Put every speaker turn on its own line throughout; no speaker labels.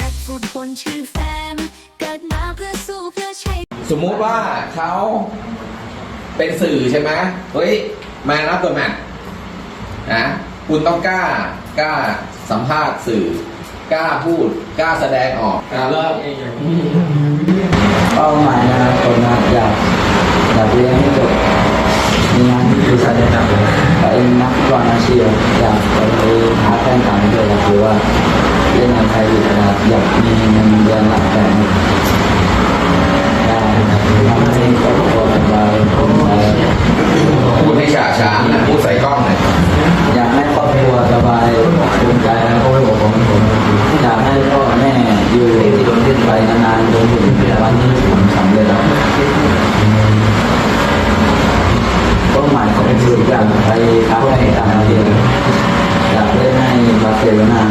นักฟุตบอลชื่อแฟม เกิดมาเพื่อสู้เพื่อใช้
สมมุติว่าเขาเป็นสื่อใช่ไหมเฮ้ย มารับตัวแมทนะคุณต้องกล้ากล้าสัมภาษณ์สื่อ กล้าพูด กล้าแสดงออกอ่าเริ่ม
เป้าหมายนะครับผมนะอยากอยากเรียนให้จบมีงานที่ดีสักนะครับเป็นนักฟุตบอลอาชีพอยากไปหาแฟนต่างประเทศหรือว่า เล่นในไทยลีกนะครับอยากมีเงินเดือนหลักแสนได้ครับทำให้ครอบครัวสบายผมเอ่อ
พูดให้ฉาฉานนะพูดใส่กล้องหน่อย
อยากให้ครอบครัวสบายภูมิใจนะเพราะว่าผมผมอยากให้พ่อแม่อยู่ไปนานๆจนถึงวันที่ผมสำเร็จครับเป้าหมายของผมคืออยากไปค้าแข่งต่างประเทศอยากเล่นให้บาร์เซโลนา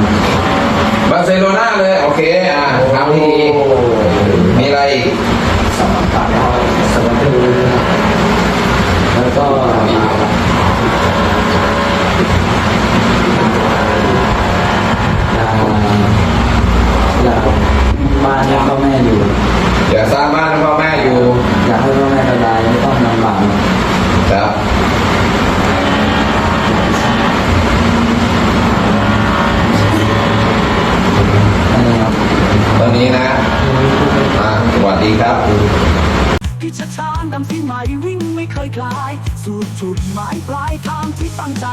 บาร์เซโลนาเลย โอเค อะทำทีมีอะไรอีก
สมัครต่างสมัครแล้วก็อยากอยากบ้านให้พ่อแม่อยู่
อย่าสร้างบ้านให้พ่อแม่อยู่
อยากให้พ่อแม่สบายไม่ต้องลำบาก
ครับ
นั่นเองครับ
ตอนนี้นะอะสวัสดีครับ
ช้าช้านำที่ใหม่วิ่งไม่เคยคลาย สู่จุดหมายปลายทางที่ตั้งใจ